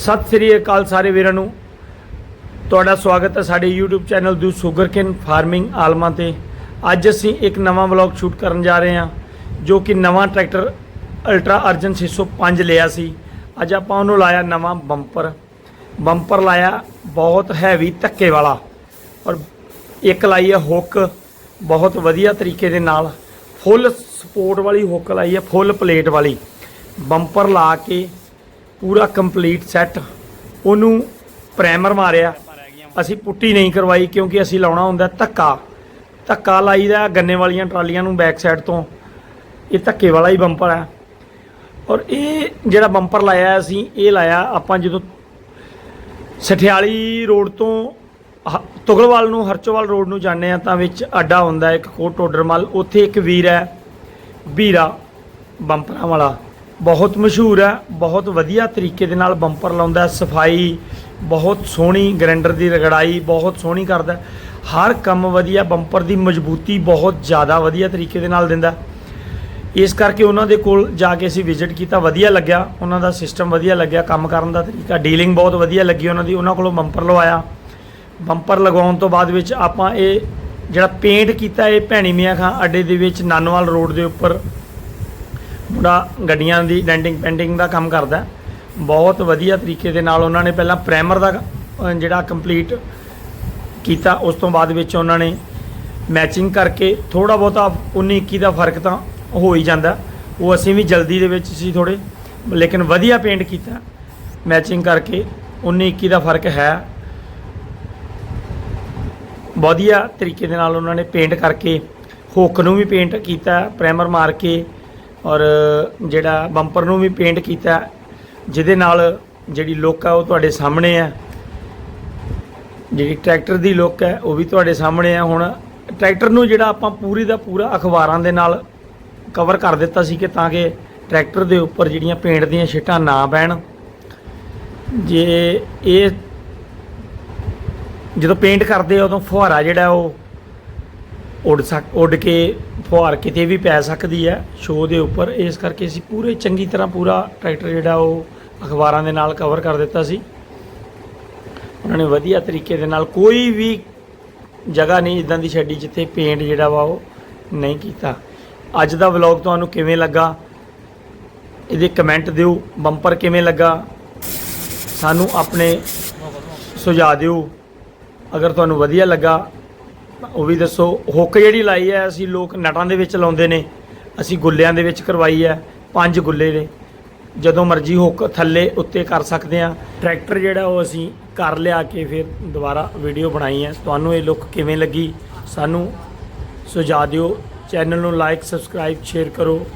ਸਤਿ ਸ੍ਰੀ ਅਕਾਲ ਸਾਰੇ ਵੀਰਾਂ ਨੂੰ। ਤੁਹਾਡਾ ਸਵਾਗਤ ਹੈ ਸਾਡੇ YouTube ਚੈਨਲ ਦੂ ਸ਼ੂਗਰਕੇਨ ਫਾਰਮਿੰਗ ਆਲਮਾ ਤੇ। ਅੱਜ ਅਸੀਂ ਇੱਕ ਨਵਾਂ ਵਲੌਗ ਸ਼ੂਟ ਕਰਨ ਜਾ ਰਹੇ ਹਾਂ, ਜੋ ਕਿ ਨਵਾਂ ਟਰੈਕਟਰ ਅਲਟਰਾ ਅਰਜਨ 605 ਲਿਆ ਸੀ। ਅੱਜ ਆਪਾਂ ਉਹਨੂੰ ਲਾਇਆ ਨਵਾਂ ਬੰਪਰ। ਬੰਪਰ ਲਾਇਆ ਬਹੁਤ ਹੈਵੀ ਧੱਕੇ ਵਾਲਾ ਔਰ ਇੱਕ ਲਾਈ ਹੈ ਹੁੱਕ ਬਹੁਤ ਵਧੀਆ ਤਰੀਕੇ ਦੇ ਨਾਲ। ਫੁੱਲ ਸਪੋਰਟ ਵਾਲੀ ਹੁੱਕ ਲਾਈ ਹੈ ਫੁੱਲ ਪਲੇਟ ਵਾਲੀ। ਬੰਪਰ ਲਾ ਕੇ ਪੂਰਾ ਕੰਪਲੀਟ ਸੈੱਟ ਉਹਨੂੰ ਪ੍ਰਾਈਮਰ ਮਾਰਿਆ। ਅਸੀਂ ਪੁੱਟੀ ਨਹੀਂ ਕਰਵਾਈ ਕਿਉਂਕਿ ਅਸੀਂ ਲਾਉਣਾ ਹੁੰਦਾ ਧੱਕਾ। ਧੱਕਾ ਲਾਈਦਾ ਗੰਨੇ ਵਾਲੀਆਂ ਟਰਾਲੀਆਂ ਨੂੰ ਬੈਕ ਸਾਈਡ ਤੋਂ। ਇਹ ਧੱਕੇ ਵਾਲਾ ਹੀ ਬੰਪਰ ਹੈ। ਔਰ ਇਹ ਜਿਹੜਾ ਬੰਪਰ ਲਾਇਆ ਅਸੀਂ, ਇਹ ਲਾਇਆ ਆਪਾਂ ਜਦੋਂ ਸਠਿਆਲੀ ਰੋਡ ਤੋਂ ਹ- ਤੁਗਲਵਾਲ ਨੂੰ, ਹਰਚੋਵਾਲ ਰੋਡ ਨੂੰ ਜਾਂਦੇ ਆ ਤਾਂ ਵਿੱਚ ਅੱਡਾ ਹੁੰਦਾ ਇੱਕ ਕੋਟ ਟੋਡਰਮਲ ਉੱਥੇ ਇੱਕ ਵੀਰ ਹੈ ਵੀਰਾ ਬੰਪਰਾਂ ਵਾਲਾ। ਬਹੁਤ ਮਸ਼ਹੂਰ ਹੈ, ਬਹੁਤ ਵਧੀਆ ਤਰੀਕੇ ਦੇ ਨਾਲ ਬੰਪਰ ਲਾਉਂਦਾ ਸਫ਼ਾਈ ਬਹੁਤ ਸੋਹਣੀ, ਗਰੈਂਡਰ ਦੀ ਰਗੜਾਈ ਬਹੁਤ ਸੋਹਣੀ ਕਰਦਾ ਹਰ ਕੰਮ ਵਧੀਆ, ਬੰਪਰ ਦੀ ਮਜ਼ਬੂਤੀ ਬਹੁਤ ਜ਼ਿਆਦਾ ਵਧੀਆ ਤਰੀਕੇ ਦੇ ਨਾਲ ਦਿੰਦਾ ਇਸ ਕਰਕੇ ਉਹਨਾਂ ਦੇ ਕੋਲ ਜਾ ਕੇ ਅਸੀਂ ਵਿਜ਼ਿਟ ਕੀਤਾ, ਵਧੀਆ ਲੱਗਿਆ। ਉਹਨਾਂ ਦਾ ਸਿਸਟਮ ਵਧੀਆ ਲੱਗਿਆ, ਕੰਮ ਕਰਨ ਦਾ ਤਰੀਕਾ ਡੀਲਿੰਗ ਬਹੁਤ ਵਧੀਆ ਲੱਗੀ ਉਹਨਾਂ ਦੀ। ਉਹਨਾਂ ਕੋਲੋਂ ਬੰਪਰ ਲਵਾਇਆ। ਬੰਪਰ ਲਗਾਉਣ ਤੋਂ ਬਾਅਦ ਵਿੱਚ ਆਪਾਂ ਇਹ ਜਿਹੜਾ ਪੇਂਟ ਕੀਤਾ, ਇਹ ਭੈਣੀ ਮੀਆਂ ਖਾਂ ਅੱਡੇ ਦੇ ਵਿੱਚ ਨਾਨਵਾਲ ਰੋਡ ਦੇ ਉੱਪਰ ਮੁੰਡਾ ਗੱਡੀਆਂ ਦੀ ਡੈਂਟਿੰਗ ਪੇਂਟਿੰਗ ਦਾ ਕੰਮ ਕਰਦਾ ਬਹੁਤ ਵਧੀਆ ਤਰੀਕੇ ਦੇ ਨਾਲ ਉਹਨਾਂ ਨੇ ਪਹਿਲਾਂ ਪ੍ਰਾਈਮਰ ਦਾ ਜਿਹੜਾ ਕੰਪਲੀਟ ਕੀਤਾ, ਉਸ ਤੋਂ ਬਾਅਦ ਵਿੱਚ ਉਹਨਾਂ ਨੇ ਮੈਚਿੰਗ ਕਰਕੇ ਥੋੜਾ ਬਹੁਤਾ 19 21 ਦਾ ਫ਼ਰਕ ਤਾਂ ਹੋ ਹੀ ਜਾਂਦਾ। ਉਹ ਅਸੀਂ ਵੀ ਜਲਦੀ ਦੇ ਵਿੱਚ ਸੀ ਥੋੜੇ ਲੇਕਿਨ ਵਧੀਆ ਪੇਂਟ ਕੀਤਾ। ਮੈਚਿੰਗ ਕਰਕੇ 19 21 ਦਾ ਫ਼ਰਕ ਹੈ। ਵਧੀਆ ਤਰੀਕੇ ਦੇ ਨਾਲ ਉਹਨਾਂ ਨੇ ਪੇਂਟ ਕਰਕੇ ਹੁੱਕ ਨੂੰ ਵੀ ਪੇਂਟ ਕੀਤਾ ਪ੍ਰਾਈਮਰ ਮਾਰ ਕੇ ਔਰ ਜਿਹੜਾ ਬੰਪਰ ਨੂੰ ਵੀ ਪੇਂਟ ਕੀਤਾ, ਜਿਹਦੇ ਨਾਲ ਜਿਹੜੀ ਲੁੱਕ ਆ ਉਹ ਤੁਹਾਡੇ ਸਾਹਮਣੇ ਹੈ ਜਿਹੜੀ ਟਰੈਕਟਰ ਦੀ ਲੁੱਕ ਹੈ, ਉਹ ਵੀ ਤੁਹਾਡੇ ਸਾਹਮਣੇ ਆ। ਹੁਣ ਟਰੈਕਟਰ ਨੂੰ ਜਿਹੜਾ ਆਪਾਂ ਪੂਰੀ ਦਾ ਪੂਰਾ ਅਖਬਾਰਾਂ ਦੇ ਨਾਲ ਕਵਰ ਕਰ ਦਿੱਤਾ ਸੀ ਕਿ ਤਾਂ ਕਿ ਟਰੈਕਟਰ ਦੇ ਉੱਪਰ ਜਿਹੜੀਆਂ ਪੇਂਟ ਦੀਆਂ ਛਿੱਟਾਂ ਨਾ ਪੈਣ ਜੇ ਇਹ ਜਦੋਂ ਪੇਂਟ ਕਰਦੇ ਆ, ਉਦੋਂ ਫੁਹਾਰਾ ਜਿਹੜਾ ਉਹ ਉੱਡ ਸਕ, ਉੱਡ ਕੇ ਫੁਹਾਰ ਕਿਤੇ ਵੀ ਪੈ ਸਕਦੀ ਹੈ ਸ਼ੋਅ ਦੇ ਉੱਪਰ। ਇਸ ਕਰਕੇ ਅਸੀਂ ਪੂਰੇ ਚੰਗੀ ਤਰ੍ਹਾਂ ਪੂਰਾ ਟਰੈਕਟਰ ਜਿਹੜਾ ਉਹ ਅਖਬਾਰਾਂ ਦੇ ਨਾਲ ਕਵਰ ਕਰ ਦਿੱਤਾ ਸੀ। ਉਹਨਾਂ ਨੇ ਵਧੀਆ ਤਰੀਕੇ ਦੇ ਨਾਲ ਕੋਈ ਵੀ ਜਗ੍ਹਾ ਨਹੀਂ ਇਦਾਂ ਦੀ ਛੱਡੀ ਜਿੱਥੇ ਪੇਂਟ ਜਿਹੜਾ ਵਾ ਉਹ ਨਹੀਂ ਕੀਤਾ। ਅੱਜ ਦਾ ਵਲੌਗ ਤੁਹਾਨੂੰ ਕਿਵੇਂ ਲੱਗਾ? ਇਹਦੇ ਕਮੈਂਟ ਦਿਓ। ਬੰਪਰ ਕਿਵੇਂ ਲੱਗਾ? ਸਾਨੂੰ ਆਪਣੇ ਸੁਝਾਅ ਦਿਓ। ਅਗਰ ਤੁਹਾਨੂੰ ਵਧੀਆ ਲੱਗਾ ਉਹ ਵੀ ਦੱਸੋ, ਹੁੱਕ ਜਿਹੜੀ ਲਾਈ ਹੈ, ਅਸੀਂ ਲੋਕ ਨਟਾਂ ਦੇ ਵਿੱਚ ਲਾਉਂਦੇ ਨੇ, ਅਸੀਂ ਗੁੱਲਿਆਂ ਦੇ ਵਿੱਚ ਕਰਵਾਈ ਹੈ, ਪੰਜ ਗੁੱਲੇ ਨੇ। ਜਦੋਂ ਮਰਜ਼ੀ ਹੁੱਕ ਥੱਲੇ ਉੱਤੇ ਕਰ ਸਕਦੇ ਆ ਟਰੈਕਟਰ ਜਿਹੜਾ ਉਹ ਅਸੀਂ ਕਰ ਲਿਆ ਕੇ ਫਿਰ ਦੁਬਾਰਾ ਵੀਡੀਓ ਬਣਾਈ ਹੈ। ਤੁਹਾਨੂੰ ਇਹ ਲੁੱਕ ਕਿਵੇਂ ਲੱਗੀ, ਸਾਨੂੰ ਸੁਝਾਅ ਦਿਓ। ਚੈਨਲ ਨੂੰ ਲਾਈਕ, ਸਬਸਕ੍ਰਾਈਬ, ਸ਼ੇਅਰ ਕਰੋ।